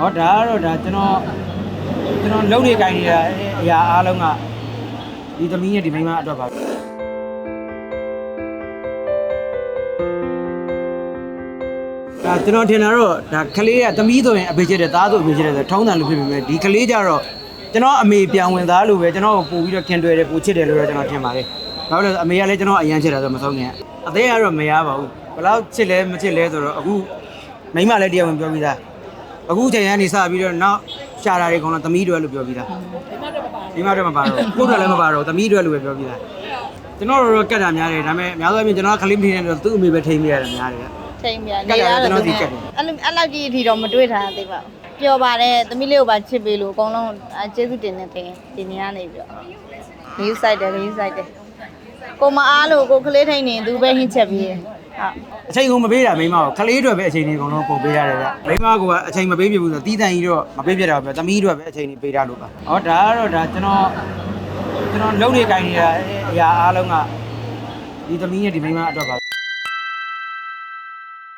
ဟောဒါကတော့ဒါကျွန်တော်ကျွန်တော်လုံနေကြနေတဲ့အရာအားလုံးကဒီသမီးနဲ့ဒီမိန်းမအတွက်ပါဒါကျွန်တော်ထင်တာတော့ဒါကလေးကသမီးဆိုရင်အဖေချစ်တယ်သားဆိုအဖေချစ်တယ်ဆိုထုံးတယ်လို့ဖြစ်ပေမဲ့ဒီကလေးကြတော့ကျွန်တော်အမေပြန်ဝင်သားလို့ပဲကျွန်တော်ကိုပို့ပြီးတော့ခင်တွယ်တယ်ပို့ချစ်တယ်လို့တော့ကျွန်တော်ထင်ပါတယ်။ဘာလို့လဲဆိုအမေကလည်းကျွန်တော်အရန်ချစ်တာဆိုမဆုံးခင်အသေးကတော့မရပါဘူး။ဘယ်လောက်ချစ်လဲမချစ်လဲဆိုတော့အခုမိန်းမလည်းတရားဝင်ပြောပြီးသား။ အခုချိန်ကနေစပြီးတော့နောက်ရှာတာတွေကောင်တော့သမီးတွေလို့ပြောပြီးသား။ဒီမှာတော့မပါတော့ဘူးကိုယ်တော့လည်းမပါတော့ဘူးသမီးတွေလို့ပဲပြောပြီးသား။ကျွန်တော်တို့ကတ်တာများတယ်ဒါပေမဲ့အများဆုံးအပြင်ကျွန်တော်ကခလေးမထင်းနေတော့သူ့အမေပဲထိန်းမိရတယ်များတယ်ချိန်ပြကတ်နေရရကျွန်တော်တော့ဒီဒီကတ်တယ်အဲ့လိုအဲ့လောက်ကြီးအထိတော့မတွေ့ထားသေးပါဘူးပျော်ပါတယ်သမီးလေးကိုပါချစ်ပေးလို့အကုန်လုံးအဲကျေးဇူးတင်နေတယ်ဒီနေရာနေပြီးတော့ဂယူးဆိုင်တယ်ဂယူးဆိုင်တယ်ကိုမအားလို့ကိုကလေးထိန်နေသူပဲဟင်းချက်ပြီးဟုတ် အချိန်ကုန်မပေးတာမိန်းမကိုခလေးတွေပဲအချိန်ကြီးအကုန်လုံးပုံပေးရတယ်ဗျမိန်းမကအချိန်မပေးပြဘူးဆိုတော့တီးတန်ကြီးတော့မပေးပြတော့ဗျသမီးတွေပဲအချိန်ကြီးပေးတာလို့ပါဟောဒါကတော့ဒါကျွန်တော်ကျွန်တော်လုံနေကြနေတဲ့အရာအားလုံးကဒီသမီးနဲ့ဒီမိန်းမအတွက်ပါ